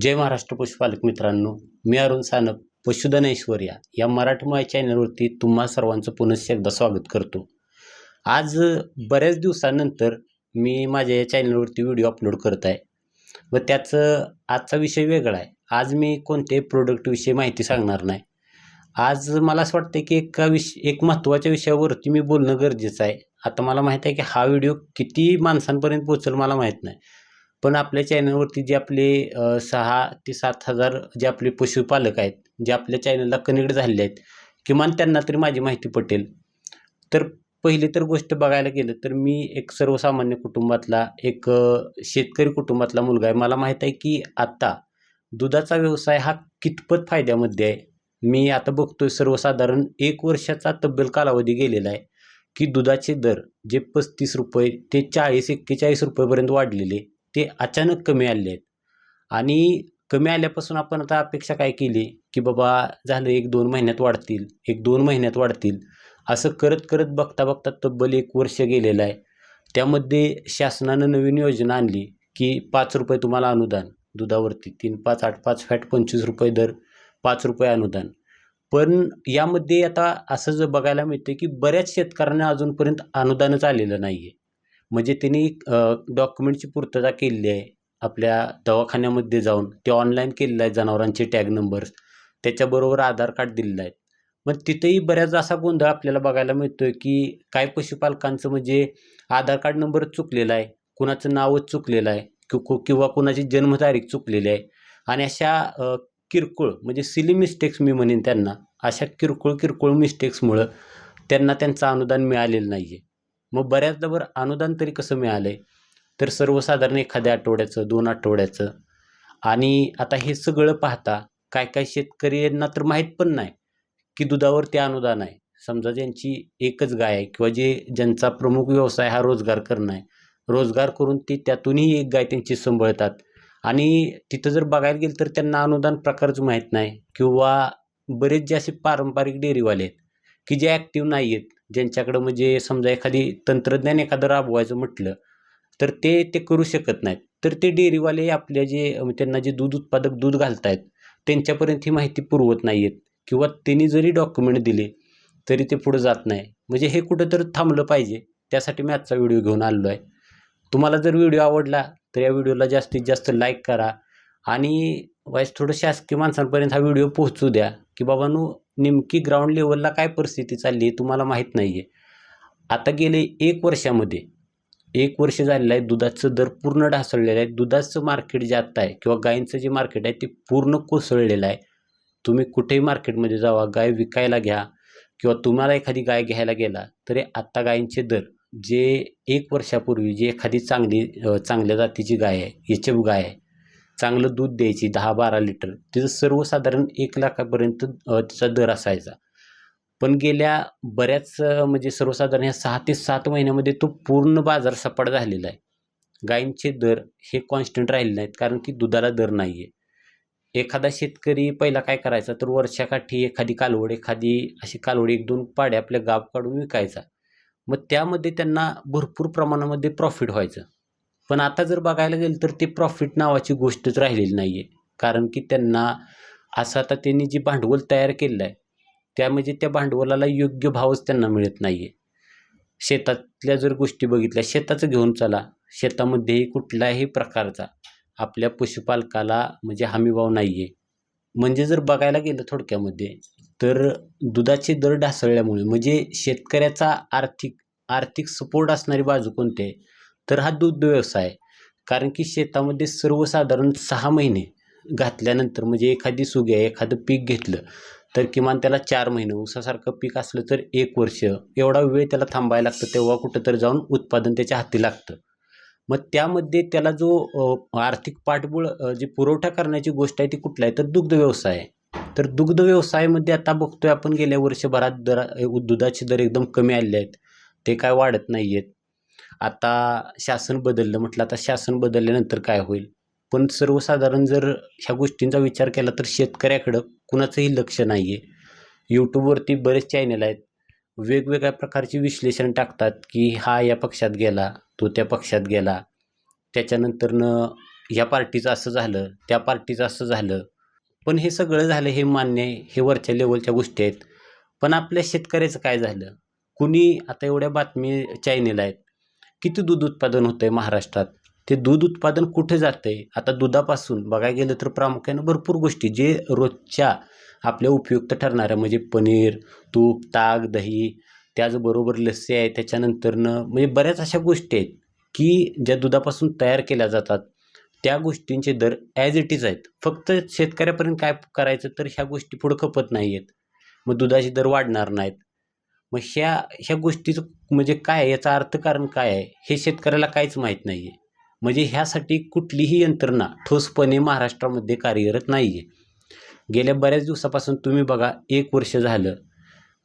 जय महाराष्ट्र पशुपालक मित्रांनो मी अरुण सानप पशुधन ऐश्वर्या या मराठमोळ्या चॅनलवरती तुम्हा सर्वांचं पुनश्च एकदा स्वागत करतो. आज बऱ्याच दिवसानंतर मी माझ्या या चॅनलवरती व्हिडिओ अपलोड करत आहे. व त्याचं आजचा विषय वेगळा आहे. आज मी कोणत्याही प्रोडक्टविषयी माहिती सांगणार नाही. आज मला असं वाटतं की एका विष एक महत्त्वाच्या विषयावरती मी बोलणं गरजेचं आहे. आता मला माहीत आहे की हा व्हिडिओ किती माणसांपर्यंत पोचेल मला माहीत नाही. पण आपल्या चॅनलवरती जे आपले सहा ते सात हजार जे आपले पशुपालक आहेत जे आपल्या चॅनलला कनेक्ट झालेले आहेत किमान त्यांना तरी माझी माहिती पटेल. तर पहिली तर गोष्ट बघायला गेलं तर मी एक सर्वसामान्य कुटुंबातला एक शेतकरी कुटुंबातला मुलगा आहे. मला माहीत आहे की आत्ता दुधाचा व्यवसाय हा कितपत फायद्यामध्ये आहे? मी आता बघतोय सर्वसाधारण एक वर्षाचा तब्बल कालावधी गेलेला आहे की दुधाचे दर जे पस्तीस रुपये ते चाळीस एक्केचाळीस रुपयेपर्यंत वाढलेले. ते अचानक कमी आले आहेत. आणि कमी आल्यापासून आपण आता अपेक्षा काय केली? की बाबा झालं एक दोन महिन्यात वाढतील एक दोन महिन्यात वाढतील. असं करत करत बघता बघता तब्बल एक वर्ष गेलेलं आहे. त्यामध्ये शासनानं नवीन योजना आणली की पाच रुपये तुम्हाला अनुदान दुधावरती तीन पाच आठ पाच फॅट पंचवीस रुपये दर पाच रुपये अनुदान. पण यामध्ये आता असं जर बघायला मिळतं की बऱ्याच शेतकऱ्यांना अजूनपर्यंत अनुदानच आलेलं नाही आहे म्हणजे त्यांनी डॉक्युमेंटची पूर्तता केलेली आहे आपल्या दवाखान्यामध्ये जाऊन. ते ऑनलाईन केलेलं आहे जनावरांचे टॅग नंबर्स त्याच्याबरोबर आधार कार्ड दिलेलं आहे. मग तिथेही बऱ्याच असा गोंधळ आपल्याला बघायला मिळतो आहे की काय पशुपालकांचं म्हणजे आधार कार्ड नंबरच चुकलेला आहे कुणाचं नावच चुकलेलं आहे कि कु- किंवा कुणाची जन्मतारीख चुकलेली आहे. आणि अशा किरकोळ म्हणजे सिली मिस्टेक्स मी म्हणेन त्यांना अशा किरकोळ किरकोळ मिस्टेक्समुळं त्यांना त्यांचं अनुदान मिळालेलं नाही आहे मग बऱ्याचदा बरं अनुदान तरी कसं मिळालं आहे तर सर्वसाधारण एखाद्या आठवड्याचं दोन आठवड्याचं. आणि आता हे सगळं पाहता काय काय शेतकऱ्यांना तर माहीत पण नाही की दुधावर ते अनुदान आहे. समजा ज्यांची एकच गाय आहे किंवा जे ज्यांचा प्रमुख व्यवसाय हा रोजगार करणं आहे. रोजगार करून ते त्यातूनही एक गाय त्यांची सांभाळतात. आणि तिथं जर बघायला गेलं तर त्यांना अनुदान प्रकारच माहीत नाही. किंवा बरेच जे असे पारंपरिक डेअरीवाले आहेत की जे ॲक्टिव्ह नाही आहेत ज्यांच्याकडं म्हणजे समजा एखादी तंत्रज्ञान एखादं राबवायचं म्हटलं तर ते ते करू शकत नाहीत. तर ते डेअरीवाले आपल्या जे त्यांना जे दूध उत्पादक दूध घालतायत त्यांच्यापर्यंत ही माहिती पुरवत नाही आहेत किंवा त्यांनी जरी डॉक्युमेंट दिले तरी ते पुढं जात नाही. म्हणजे हे कुठंतरी थांबलं पाहिजे. त्यासाठी मी आजचा व्हिडिओ घेऊन आलेलो आहे. तुम्हाला जर व्हिडिओ आवडला तर या व्हिडिओला जास्तीत जास्त लाईक करा. आणि वाईस थोडं शासकीय माणसांपर्यंत हा व्हिडिओ पोहोचू द्या की बाबांनो नेमकी ग्राउंड लेवलला काय परिस्थिती चालली आहे तुम्हाला माहीत नाही आहे आता गेले एक वर्षामध्ये एक वर्ष झालेलं आहे दुधाचं दर पूर्ण ढासळलेलं आहे. दुधाचं मार्केट जे आत्ता आहे किंवा गायींचं जे मार्केट आहे ते पूर्ण कोसळलेलं आहे. तुम्ही कुठेही मार्केटमध्ये जावा गाय विकायला घ्या किंवा तुम्हाला एखादी गाय घ्यायला गेला तरी आत्ता गायींचे दर जे एक वर्षापूर्वी जी एखादी चांगली चांगल्या जातीची गाय आहे एच एफ गाय आहे चांगलं दूध द्यायची दहा बारा लिटर. तिचं सर्वसाधारण एक लाखापर्यंत तिचा दर असायचा. पण गेल्या बऱ्याच म्हणजे सर्वसाधारण ह्या सहा ते सात महिन्यामध्ये तो पूर्ण बाजार सपाट झालेला आहे. गायींचे दर हे कॉन्स्टंट राहिले नाहीत कारण की दुधाला दर नाही आहे एखादा शेतकरी पहिला काय करायचा तर वर्षाकाठी एखादी कालवड एखादी अशी कालवड एक दोन पाड्या आपल्या गाव काढून विकायचा. मग त्यामध्ये त्यांना भरपूर प्रमाणामध्ये प्रॉफिट व्हायचं. पण आता जर बघायला गेलं तर ते प्रॉफिट नावाची गोष्टच राहिलेली नाही आहे कारण की त्यांना असं आता त्यांनी जी भांडवल तयार केलेलं आहे त्या म्हणजे त्या भांडवलाला योग्य भावच त्यांना मिळत नाही आहे शेतातल्या जर गोष्टी बघितल्या शेताचं घेऊन चला. शेतामध्येही कुठल्याही प्रकारचा आपल्या पशुपालकाला म्हणजे हमीभाव नाही आहे म्हणजे जर बघायला गेलं थोडक्यामध्ये तर दुधाचे दर ढासळल्यामुळे म्हणजे शेतकऱ्याचा आर्थिक आर्थिक सपोर्ट असणारी बाजू कोणती आहे? तर हा दुग्ध व्यवसाय आहे. कारण की शेतामध्ये सर्वसाधारण सहा महिने घातल्यानंतर म्हणजे एखादी सुग्या एखादं पीक घेतलं तर किमान त्याला चार महिने. ऊसासारखं पीक असलं तर एक वर्ष. एवढा वेळ त्याला थांबायला लागतं. तेव्हा कुठं जाऊन उत्पादन त्याच्या हाती लागतं. मग त्यामध्ये त्याला जो आर्थिक पाठबळ जे जी पुरवठा करण्याची गोष्ट आहे ती कुठला आहे? तर दुग्ध व्यवसाय आहे. तर दुग्ध व्यवसायामध्ये आता बघतोय आपण गेल्या वर्षभरात दर दुधाचे दर एकदम कमी आलेले आहेत. ते काय वाढत नाही आहेत आता शासन बदललं म्हटलं आता शासन बदलल्यानंतर काय होईल? पण सर्वसाधारण जर ह्या गोष्टींचा विचार केला तर शेतकऱ्याकडं कुणाचंही लक्ष नाही आहे यूट्यूबवरती बरेच चॅनल आहेत. वेगवेगळ्या प्रकारचे विश्लेषण टाकतात की हा या पक्षात गेला तो त्या पक्षात गेला. त्याच्यानंतरनं या पार्टीचं असं झालं त्या पार्टीचं असं झालं. पण हे सगळं झालं हे मान्य आहे हे वरच्या लेवलच्या गोष्टी आहेत. पण आपल्या शेतकऱ्याचं काय झालं? कुणी आता एवढ्या बातमी चॅनेल आहेत किती दूध उत्पादन होतं आहे महाराष्ट्रात? ते दूध उत्पादन कुठे जातं आहे आता दुधापासून बघायला गेलं तर प्रामुख्यानं भरपूर गोष्टी जे रोजच्या आपल्या उपयुक्त ठरणाऱ्या म्हणजे पनीर तूप ताक दही त्याचबरोबर लस्सी आहे त्याच्यानंतरनं म्हणजे बऱ्याच अशा गोष्टी आहेत की ज्या दुधापासून तयार केल्या जातात. त्या गोष्टींचे दर ॲज इट इज आहेत. फक्त शेतकऱ्यापर्यंत काय करायचं तर ह्या गोष्टी पुढं खपत नाही आहेत मग दुधाचे दर वाढणार नाहीत. मग ह्या ह्या गोष्टीचं म्हणजे काय आहे, याचा अर्थकारण काय आहे? हे शेतकऱ्याला काहीच माहीत नाही आहे म्हणजे ह्यासाठी कुठलीही यंत्रणा ठोसपणे महाराष्ट्रामध्ये कार्यरत नाही आहे गेल्या बऱ्याच दिवसापासून तुम्ही बघा एक वर्ष झालं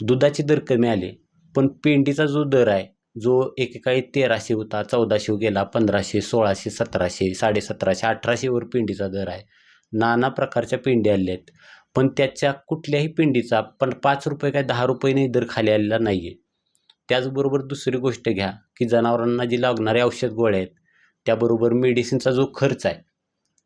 दुधाचे दर कमी आले पण पेंडीचा जो दर आहे जो एकेकाळी तेराशे होता चौदाशे गेला पंधराशे सोळाशे सतराशे साडेसतराशे अठराशेवर पेंडीचा दर आहे. नाना प्रकारच्या पेंडी आल्या आहेत. पण त्याच्या कुठल्याही पेंडीचा पण पाच रुपये काय दहा रुपयेने दर खाली आलेला नाही आहे त्याचबरोबर दुसरी गोष्ट घ्या की जनावरांना जी लागणारे औषध गोळ्या आहेत त्याबरोबर मेडिसिनचा जो खर्च आहे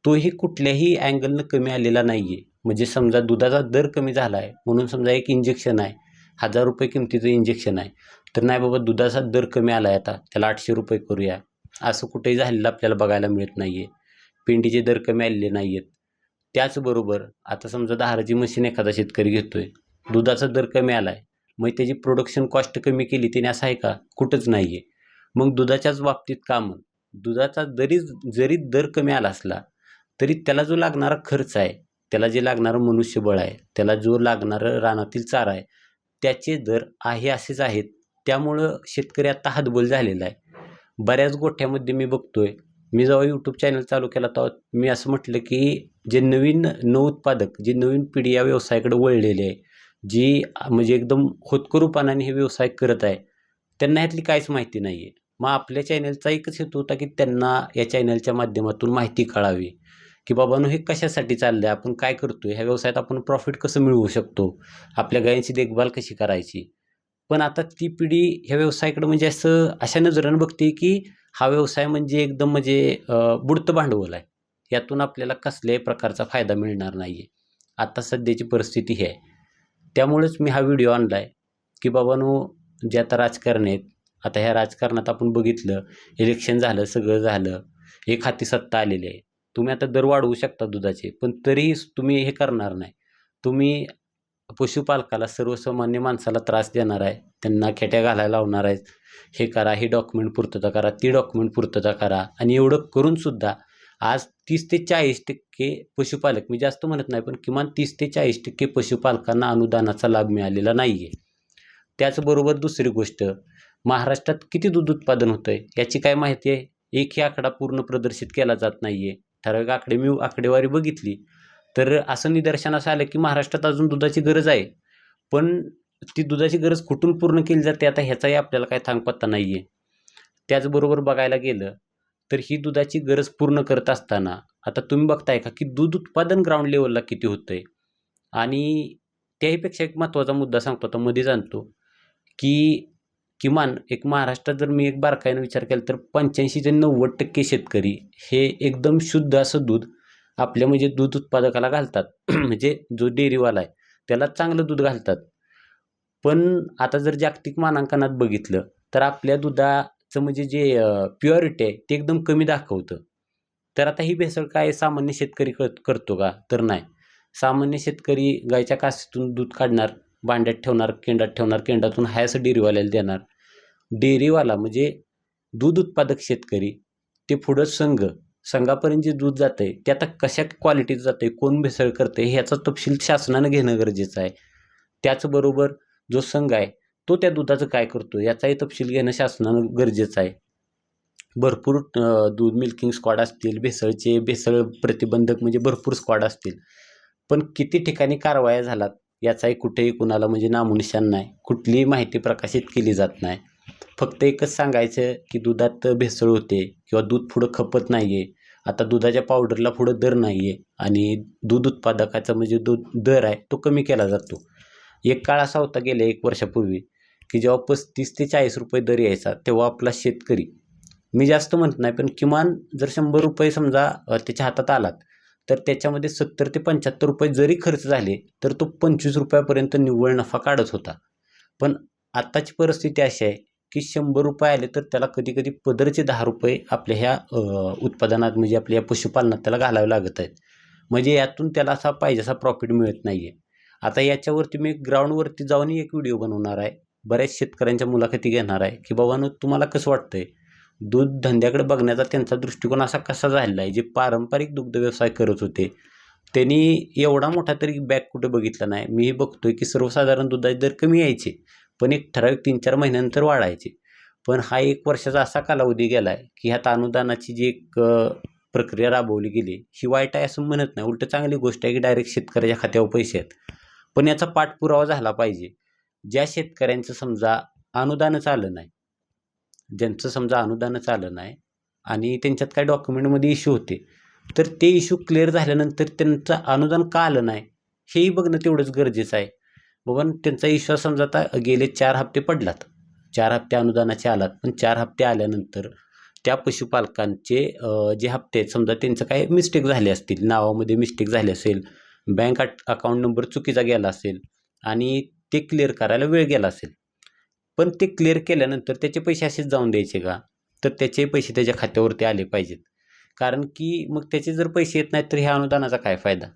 तोही कुठल्याही अँगलनं कमी आलेला नाही आहे म्हणजे समजा दुधाचा दर कमी झाला आहे म्हणून समजा एक इंजेक्शन आहे हजार रुपये किमतीचं इंजेक्शन आहे तर नाही बाबा दुधाचा दर कमी आला आहे आता त्याला आठशे रुपये करूया. असं कुठेही झालेलं आपल्याला बघायला मिळत नाही आहे पेंडीचे दर कमी आलेले नाही आहेत त्याचबरोबर आता समजा दहाराची मशीन एखादा शेतकरी घेतो आहे दुधाचा दर कमी आला आहे मग त्याची प्रोडक्शन कॉस्ट कमी केली त्याने असं आहे का? कुठंच नाही आहे मग दुधाच्याच बाबतीत का दुधाचा जरी जरी दर कमी आला असला तरी त्याला जो लागणारा खर्च आहे त्याला जे लागणारं मनुष्यबळ आहे त्याला जो लागणारं रानातील चारा आहे त्याचे दर आहे असेच आहेत. त्यामुळं शेतकरी आता हातबोल झालेला आहे. बऱ्याच गोठ्यामध्ये मी बघतोय. मी जेव्हा यूट्यूब चॅनल चालू केला तेव्हा मी असं म्हटलं की जे नवीन नवउत्पादक जे नवीन पिढी या व्यवसायाकडे वळलेली आहे जी म्हणजे एकदम होतकरूपणाने हे व्यवसाय करत आहे त्यांना ह्यातली काहीच माहिती नाही आहे मग आपल्या चॅनलचा एकच हेतू होता की त्यांना या चॅनलच्या माध्यमातून माहिती कळावी की बाबांनो हे कशासाठी चाललं आहे आपण काय करतो ह्या व्यवसायात आपण प्रॉफिट कसं मिळवू शकतो आपल्या गायींची देखभाल कशी करायची? पण आता ती पिढी ह्या व्यवसायाकडे म्हणजे असं अशा नजरेनं बघते की हा व्यवसाय म्हणजे एकदम म्हणजे बुडतं भांडवल आहे. यातून आपल्याला कसल्याही प्रकारचा फायदा मिळणार नाही आहे आता सध्याची परिस्थिती ही आहे. त्यामुळेच मी हा व्हिडिओ आणला आहे की बाबांनो जे आता राजकारण आहेत आता ह्या राजकारणात आपण बघितलं इलेक्शन झालं सगळं झालं एक हाती सत्ता आलेली आहे. तुम्ही आता दर वाढवू शकता दुधाचे पण तरीही तुम्ही हे करणार नाही. तुम्ही पशुपालकाला सर्वसामान्य माणसाला त्रास देणार आहे त्यांना खेट्या घालायला लावणार आहेत. हे करा हे डॉक्युमेंट पूर्तता करा ती डॉक्युमेंट पूर्तता करा आणि एवढं करूनसुद्धा आज तीस ते चाळीस टक्के पशुपालक मी जास्त म्हणत नाही पण किमान तीस ते चाळीस टक्के पशुपालकांना अनुदानाचा लाभ मिळालेला नाही आहे त्याचबरोबर दुसरी गोष्ट महाराष्ट्रात किती दूध उत्पादन होतं आहे याची काय माहिती आहे? एकही आकडा पूर्ण प्रदर्शित केला जात नाही आहे ठराविक आकडे मी आकडेवारी बघितली तर असं निदर्शनास आलं की महाराष्ट्रात अजून दुधाची गरज आहे. पण ती दुधाची गरज कुठून पूर्ण केली जाते आता ह्याचाही आपल्याला काय थांगपत्ता नाही आहे त्याचबरोबर बघायला गेलं तर ही दुधाची गरज पूर्ण करत असताना आता तुम्ही बघताय का की दूध उत्पादन ग्राउंड लेवलला किती होतं आहे आणि त्याहीपेक्षा एक महत्त्वाचा मुद्दा सांगतो आता मध्ये जाणतो की किमान एक महाराष्ट्रात जर मी एक बारकाईनं विचार केला तर पंच्याऐंशी ते नव्वद टक्के शेतकरी हे एकदम शुद्ध असं दूध आपल्या म्हणजे दूध उत्पादकाला घालतात. म्हणजे जो डेअरीवाला आहे त्याला चांगलं दूध घालतात. पण आता जर जागतिक मानांकनात बघितलं तर आपल्या दुधा चं म्हणजे जे प्युअरिटी आहे ते एकदम कमी दाखवतं. तर आता ही भेसळ काय सामान्य शेतकरी कर करतो का? तर नाही. सामान्य शेतकरी गायच्या कासेतून दूध काढणार भांड्यात ठेवणार केंडात ठेवणार केंडातून हायस डेअरीवाल्याला देणार. डेअरीवाला म्हणजे दूध उत्पादक शेतकरी ते पुढं संघ संघापर्यंत जे दूध जातं आहे ते आता कशा क्वालिटीचं जातं आहे कोण भेसळ करतं आहे ह्याचा तपशील शासनानं घेणं गरजेचं आहे. त्याचबरोबर जो संघ आहे तो त्या दुधाचं काय करतो याचाही तपशील घेणं शासनानं गरजेचं आहे. भरपूर दूध मिल्किंग स्क्वॉड असतील भेसळचे भेसळ प्रतिबंधक म्हणजे भरपूर स्क्वॉड असतील. पण किती ठिकाणी कारवाया झालात याचाही कुठेही कुणाला म्हणजे नामोनिशान नाही. कुठलीही माहिती प्रकाशित केली जात नाही. फक्त एकच सांगायचं की दुधात भेसळ होते किंवा दूध पुढं खपत नाही आहे आता दुधाच्या पावडरला पुढं दर नाही आहे आणि दूध उत्पादकाचा म्हणजे दूध दर आहे तो कमी केला जातो. एक काळ असा होता गेल्या एक वर्षापूर्वी. की जेव्हा पस्तीस ते चाळीस रुपये दर यायचा तेव्हा आपला शेतकरी मी जास्त म्हणत नाही पण किमान जर शंभर रुपये समजा त्याच्या हातात आलात तर त्याच्यामध्ये सत्तर ते पंच्याहत्तर रुपये जरी खर्च झाले तर तो पंचवीस रुपयापर्यंत निव्वळ नफा काढत होता. पण आत्ताची परिस्थिती अशी आहे की शंभर रुपये आले तर त्याला कधी कधी पदरचे दहा रुपये आपल्या ह्या उत्पादनात म्हणजे आपल्या या पशुपालनात त्याला घालावे लागत आहेत. म्हणजे यातून त्याला असा पाहिजे असा प्रॉफिट मिळत नाही आहे आता याच्यावरती मी ग्राउंडवरती जाऊन एक व्हिडिओ बनवणार आहे. बऱ्याच शेतकऱ्यांच्या मुलाखती घेणार आहे की बाबांनो तुम्हाला कसं वाटतं आहे दूध धंद्याकडे बघण्याचा त्यांचा दृष्टिकोन असा कसा झालेला आहे? जे पारंपरिक दुग्ध व्यवसाय करत होते त्यांनी एवढा मोठा तरी बॅग कुठे बघितला नाही. मी हे आहे की सर्वसाधारण दुधाचे दर कमी यायचे पण एक ठराविक तीन चार महिन्यानंतर वाढायचे. पण हा एक वर्षाचा असा कालावधी गेला आहे की ह्यात अनुदानाची जी एक प्रक्रिया राबवली गेली ही वाईट आहे असं म्हणत नाही. उलट चांगली गोष्ट आहे की डायरेक्ट शेतकऱ्याच्या खात्यावर पैसे आहेत. पण याचा पाठपुरावा झाला पाहिजे. ज्या शेतकऱ्यांचं समजा अनुदानच आलं नाही ज्यांचं समजा अनुदानच आलं नाही आणि त्यांच्यात काय डॉक्युमेंटमध्ये इश्यू होते तर ते इश्यू क्लिअर झाल्यानंतर त्यांचं अनुदान का आलं नाही हेही बघणं तेवढंच गरजेचं आहे. बाबा त्यांचा इश्यू समजा आता गेले चार हप्ते पडलात. चार हप्ते अनुदानाचे आलात पण चार हप्ते आल्यानंतर त्या पशुपालकांचे जे हप्ते आहेत समजा त्यांचं काही मिस्टेक झाले असतील नावामध्ये मिस्टेक झाले असेल बँक अकाउंट नंबर चुकीचा गेला असेल आणि ते क्लिअर करायला वेळ गेला असेल. पण ते क्लिअर केल्यानंतर त्याचे पैसे असेच जाऊन द्यायचे का? तर त्याचे पैसे त्याच्या खात्यावरती आले पाहिजेत. कारण की मग त्याचे जर पैसे येत नाहीत तर ह्या अनुदानाचा काय फायदा?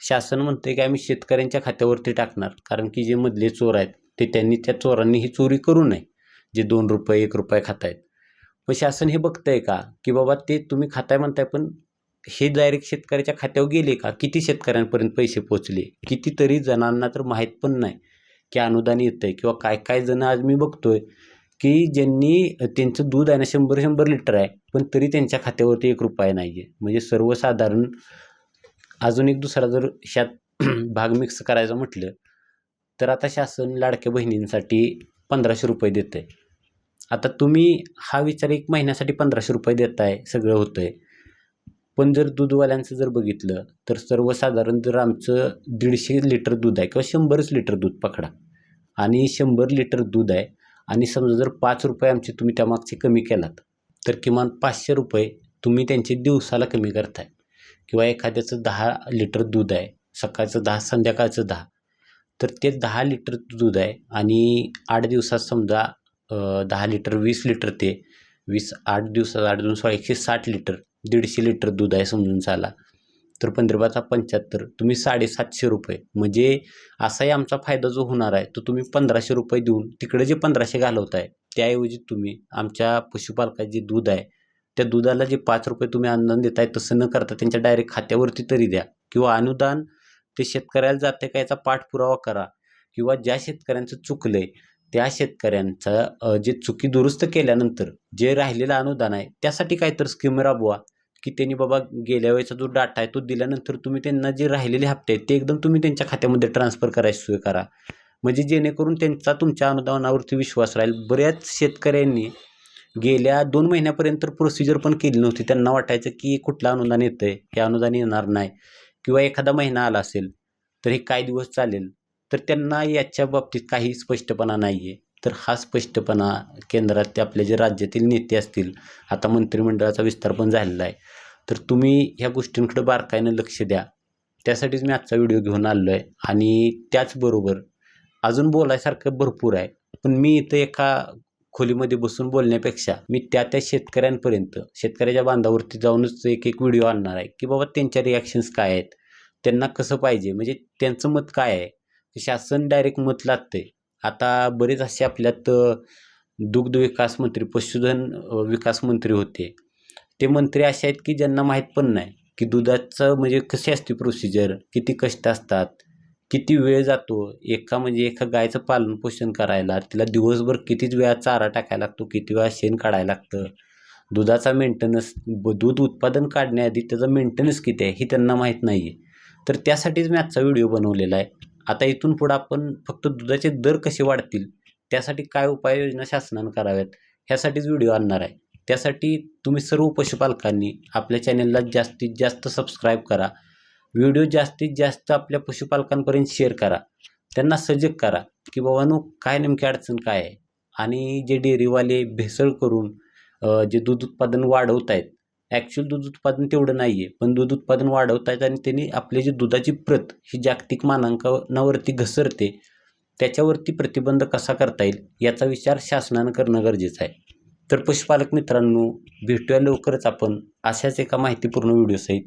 शासन म्हणते की आम्ही शेतकऱ्यांच्या खात्यावरती टाकणार. कारण की जे मधले चोर आहेत ते त्यांनी त्या चोरांनी ही चोरी करू नये. जे दोन रुपये एक रुपये खातायत. पण शासन हे बघतंय का? की बाबा ते तुम्ही खाताय म्हणताय पण हे डायरेक्ट शेतकऱ्याच्या खात्यावर गेले का? किती शेतकऱ्यांपर्यंत पैसे पोचले कितीतरी जणांना तर माहीत पण नाही. की अनुदान येतं आहे किंवा काय काय जण आज मी बघतो आहे की ज्यांनी त्यांचं दूध आहे ना शंभर शंभर लिटर आहे पण तरी त्यांच्या खात्यावरती एक रुपया नाही आहे म्हणजे सर्वसाधारण अजून एक दुसरा जर शात भाग मिक्स करायचा म्हटलं तर आता शासन लाडक्या बहिणींसाठी पंधराशे रुपये देतं आहे आता तुम्ही हा विचार एक महिन्यासाठी पंधराशे रुपये देताय सगळं होतं आहे पण जर दूधवाल्यांचं जर बघितलं तर सर्वसाधारण जर आमचं दीडशे लिटर दूध आहे किंवा शंभरच लिटर दूध पकडा. आणि शंभर लिटर दूध आहे आणि समजा जर पाच रुपये आमचे तुम्ही त्यामागचे कमी केलात तर किमान पाचशे रुपये तुम्ही त्यांचे दिवसाला कमी करताय. किंवा एखाद्याचं दहा लिटर दूध आहे सकाळचं दहा संध्याकाळचं दहा तर ते दहा लिटर दूध आहे आणि आठ दिवसात समजा दहा लिटर वीस लिटर ते वीस आठ दिवसात आठ दोन सोळा एकशे साठ लिटर दीडशे लिटर दूध आहे समजून चाला. तर पंधरा पंच्याहत्तर तुम्ही साडेसातशे रुपये. म्हणजे असाही आमचा फायदा जो होणार आहे तो तुम्ही पंधराशे रुपये देऊन तिकडे जे पंधराशे घालवताय त्याऐवजी तुम्ही आमच्या पशुपालकाचे जे दूध आहे त्या दुधाला जे पाच रुपये तुम्ही अनुदान देताय तसं न करता त्यांच्या डायरेक्ट खात्यावरती तरी द्या. किंवा अनुदान ते शेतकऱ्याला जाते का याचा पाठपुरावा करा. किंवा ज्या शेतकऱ्यांचं चुकलं आहे त्या शेतकऱ्यांचा जे चुकी दुरुस्त केल्यानंतर जे राहिलेलं अनुदान आहे त्यासाठी काहीतरी स्कीम राबवा. की त्यांनी बाबा गेल्या वेळेचा जो डाटा आहे तो दिल्यानंतर तुम्ही त्यांना जे राहिलेले हप्ते आहेत ते एकदम तुम्ही त्यांच्या खात्यामध्ये ट्रान्सफर करायची सोय करा. म्हणजे जेणेकरून त्यांचा तुमच्या अनुदानावरती विश्वास राहील. बऱ्याच शेतकऱ्यांनी गेल्या दोन महिन्यापर्यंत प्रोसिजर पण केली नव्हती. त्यांना वाटायचं की कुठलं अनुदान येतं आहे हे अनुदान येणार नाही. किंवा एखादा महिना आला असेल तर हे काय दिवस चालेल? तर त्यांना याच्या बाबतीत काही स्पष्टपणा नाही आहे तर हा स्पष्टपणा केंद्रात आपले जे राज्यातील नेते असतील आता मंत्रिमंडळाचा विस्तार पण झालेला आहे. तर तुम्ही ह्या गोष्टींकडे बारकाईनं लक्ष द्या. त्यासाठीच मी आजचा व्हिडिओ घेऊन आलो आहे आणि त्याचबरोबर अजून बोलायसारखं भरपूर आहे पण मी इथं एका खोलीमध्ये बसून बोलण्यापेक्षा मी त्या त्या शेतकऱ्यांपर्यंत शेतकऱ्याच्या बांधावरती जाऊनच एक एक व्हिडिओ आणणार आहे की बाबा त्यांच्या रिॲक्शन्स काय आहेत त्यांना कसं पाहिजे म्हणजे त्यांचं मत काय आहे शासन डायरेक्ट मत लागतंय. आता बरेच असे आपल्यात दुग्ध विकास मंत्री पशुधन विकास मंत्री होते. ते मंत्री असे आहेत की ज्यांना माहीत पण नाही की दुधाचं म्हणजे कशी असते प्रोसिजर किती कष्ट असतात किती वेळ जातो एका म्हणजे एका गायचं पालन पोषण करायला तिला दिवसभर कितीच वेळा चारा टाकायला लागतो किती वेळा शेण काढायला लागतं. दुधाचा मेंटेनन्स दूध उत्पादन काढण्याआधी त्याचा मेंटेनन्स किती आहे हे त्यांना माहीत नाही आहे तर त्यासाठीच मी आजचा व्हिडिओ बनवलेला आहे. आता इथून पुढं आपण फक्त दुधाचे दर कसे वाढतील त्यासाठी काय उपाययोजना शासनानं कराव्यात ह्यासाठीच व्हिडिओ आणणार आहे. त्यासाठी तुम्ही सर्व पशुपालकांनी आपल्या चॅनलला जास्तीत जास्त सबस्क्राईब करा व्हिडिओ जास्तीत जास्त आपल्या पशुपालकांपर्यंत शेअर करा त्यांना सजग करा की बाबांनो काय नेमकी अडचण काय आहे? आणि जे डेअरीवाले भेसळ करून जे दूध उत्पादन वाढवत आहेत ॲक्च्युअल दूध उत्पादन तेवढं नाही आहे पण दूध उत्पादन वाढवत आहेत आणि त्यांनी आपली जी दुधाची प्रत ही जागतिक मानांकनावरती घसरते त्याच्यावरती प्रतिबंध कसा करता येईल याचा विचार शासनानं करणं गरजेचं आहे. तर पशुपालक मित्रांनो भेटूया लवकरच आपण अशाच एका माहितीपूर्ण व्हिडिओसहित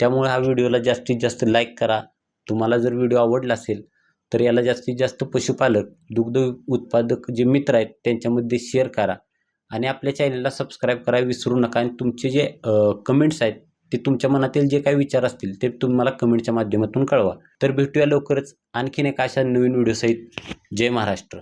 त्यामुळे हा व्हिडिओला जास्तीत जास्त लाईक करा. तुम्हाला जर व्हिडिओ आवडला असेल तर याला जास्तीत जास्त पशुपालक दुग्ध उत्पादक जे मित्र आहेत त्यांच्यामध्ये शेअर करा. आणि आपल्या चॅनलला सबस्क्राईब करायला विसरू नका आणि तुमचे जे कमेंट्स आहेत ते तुमच्या मनातील जे काही विचार असतील ते तुम्हाला कमेंटच्या माध्यमातून कळवा. तर भेटूया लवकरच. आणखीन एक अशा नवीन व्हिडिओसहित जय महाराष्ट्र.